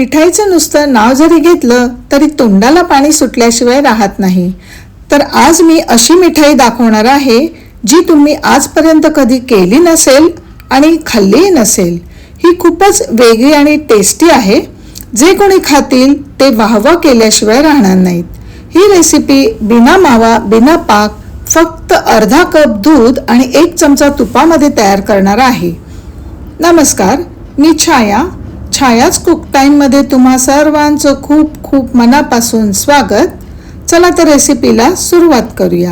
मिठाईचं नुसतं नाव जरी घेतलं तरी तोंडाला पाणी सुटल्याशिवाय राहत नाही. तर आज मी अशी मिठाई दाखवणार आहे जी तुम्ही आजपर्यंत कधी केली नसेल आणि खाल्लीही नसेल. ही खूपच वेगळी आणि टेस्टी आहे. जे कोणी खातील ते वाहवा केल्याशिवाय राहणार नाहीत. ही रेसिपी बिना मावा बिना पाक फक्त अर्धा कप दूध आणि एक चमचा तुपामध्ये तयार करणार आहे. नमस्कार मी छाया. छायाच कुक टाईममध्ये तुम्हा सर्वांचं खूप खूप मनापासून स्वागत. चला तर रेसिपीला सुरुवात करूया.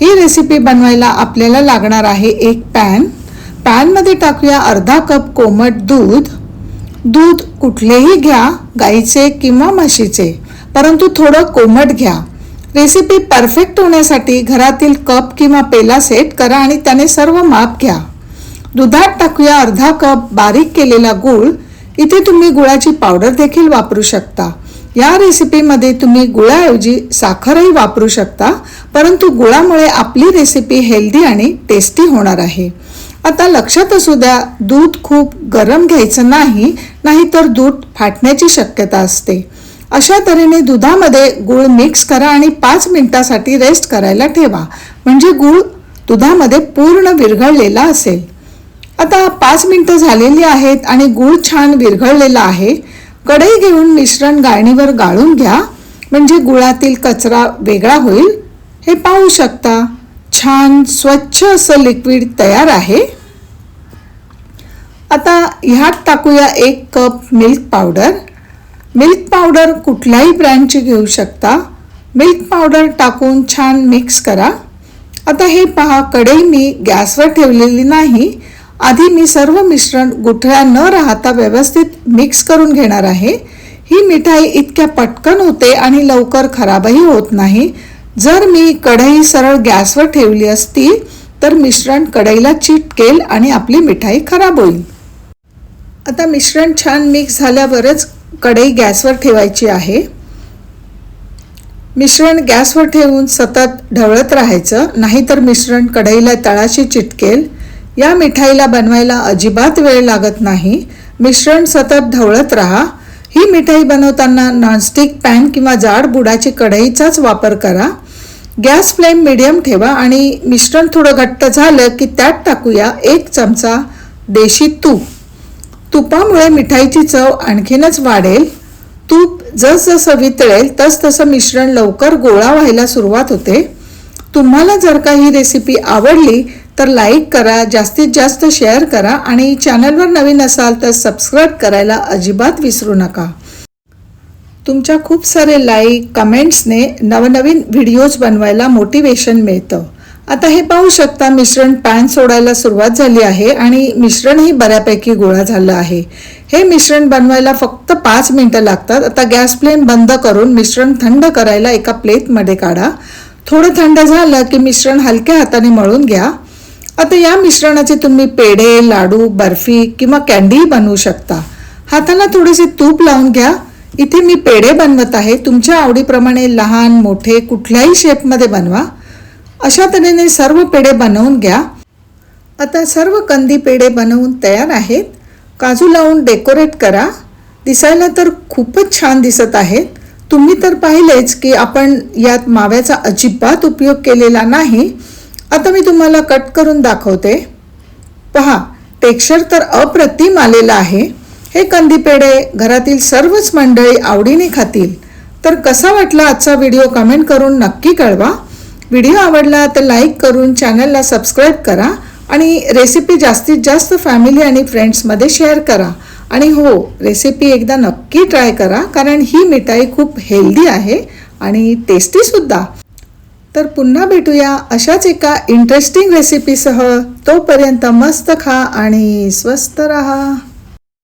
ही रेसिपी बनवायला आपल्याला लागणार आहे एक पॅन पॅनमध्ये टाकूया अर्धा कप कोमट दूध. दूध कुठलेही घ्या गाईचे किंवा म्हशीचे परंतु थोडं कोमट घ्या. रेसिपी परफेक्ट होण्यासाठी घरातील कप किंवा पेला सेट करा आणि त्याने सर्व माप घ्या. दुधात टाकूया अर्धा कप बारीक केलेला गूळ. इथे तुम्ही गुळाची पावडर देखील वापरू शकता. या रेसिपीमध्ये तुम्ही गुळाऐवजी साखरही वापरू शकता परंतु गुळामुळे आपली रेसिपी हेल्दी आणि टेस्टी होणार आहे. आता लक्षात असू द्या दूध खूप गरम घ्यायचं नाही नाहीतर दूध फाटण्याची शक्यता असते. अशा तऱ्हेने दुधामध्ये गूळ मिक्स करा आणि पाच मिनिटासाठी रेस्ट करायला ठेवा. म्हणजे गूळ दुधामध्ये पूर्ण विरघळलेला असेल. आता पाच मिनिटं झालेली आहेत आणि गूळ छान विरघळलेला आहे. कढई घेऊन मिश्रण गाळणीवर गाळून घ्या. म्हणजे गुळातील कचरा वेगळा होईल. हे पाहू शकता. छान स्वच्छ असं लिक्विड तयार आहे. आता ह्यात टाकूया एक cup milk powder. Milk powder कुठल्याही ब्रँडची घेऊ शकता. मिल्क पावडर टाकून छान मिक्स करा. आता हे पहा कढई मी गॅसवर ठेवलेली नाही. आधी मी सर्व मिश्रण गुठळ्या न राहता व्यवस्थित मिक्स करून घेणार आहे. ही मिठाई इतक्या पटकन होते आणि लवकर खराबही होत नाही. जर मी कढई सरळ गॅसवर ठेवली असती तर मिश्रण कढईला चिटकेल आणि आपली मिठाई खराब होईल. आता मिश्रण छान मिक्स झाल्यावरच कढई गॅसवर ठेवायची आहे. मिश्रण गॅसवर ठेवून सतत ढवळत राहायचं नाहीतर मिश्रण कढईला तळाशी चिटकेल. या मिठाईला बनवायला अजिबात वेळ लागत नाही. मिश्रण सतत ढवळत राहा. ही मिठाई बनवताना नॉनस्टिक पॅन किंवा जाड बुडाची कढईचाच वापर करा. गॅस फ्लेम मिडियम ठेवा आणि मिश्रण थोडं घट्ट झालं की त्यात टाकूया एक चमचा देशी तूप. तुपामुळे मिठाईची चव आणखीनच वाढेल. तूप जसजसं वितळेल तसतसं मिश्रण लवकर गोळा व्हायला सुरुवात होते. तुम्हाला जर का ही रेसिपी आवडली तर लाईक करा जास्तीत जास्त शेअर करा आणि चॅनलवर नवीन असाल तर सबस्क्राईब करायला अजिबात विसरू नका. तुमच्या खूप सारे लाईक कमेंट्सने नवनवीन व्हिडिओज बनवायला मोटिवेशन मिळतं. आता हे पाहू शकता मिश्रण पॅन सोडायला सुरुवात झाली आहे आणि मिश्रणही बऱ्यापैकी गोळा झालं आहे. हे मिश्रण बनवायला फक्त पाच मिनटं लागतात. आता गॅस फ्लेम बंद करून मिश्रण थंड करायला एका प्लेटमध्ये काढा. थोडं थंड झालं की मिश्रण हलक्या हाताने मळून घ्या. आता या मिश्रणाचे तुम्ही पेढे लाडू बर्फी किंवा कॅन्डीही बनवू शकता. हाताला थोडेसे तूप लावून घ्या. इथे मी पेढे बनवत आहे. तुमच्या आवडीप्रमाणे लहान मोठे कुठल्याही शेपमध्ये बनवा. अशा तऱ्हेने सर्व पेढे बनवून घ्या. आता सर्व कंदी पेढे बनवून तयार आहेत. काजू लावून डेकोरेट करा. दिसायला तर खूपच छान दिसत आहेत. तुम्ही तर पाहिलेच की आपण यात माव्याचा अजिबात उपयोग केलेला नाही. आता मी तुम्हाला कट करून दाखवते. पहा टेक्स्चर तर अप्रतिम आलेलं आहे. हे कंदी पेढे घरातील सर्वच मंडळी आवडीने खातील. तर कसा वाटला आजचा व्हिडिओ कमेंट करून नक्की कळवा. व्हिडिओ आवडला तर लाईक करून चॅनलला सबस्क्राईब करा आणि रेसिपी जास्तीत जास्त फॅमिली आणि फ्रेंड्समध्ये शेअर करा. आणि हो रेसिपी एकदा नक्की ट्राय करा कारण ही मिठाई खूप हेल्दी आहे आणि टेस्टीसुद्धा तर पुन्हा भेटूया अशाच एका इंटरेस्टिंग रेसिपीसह तोपर्यंत मस्त खा आणि स्वस्त रहा.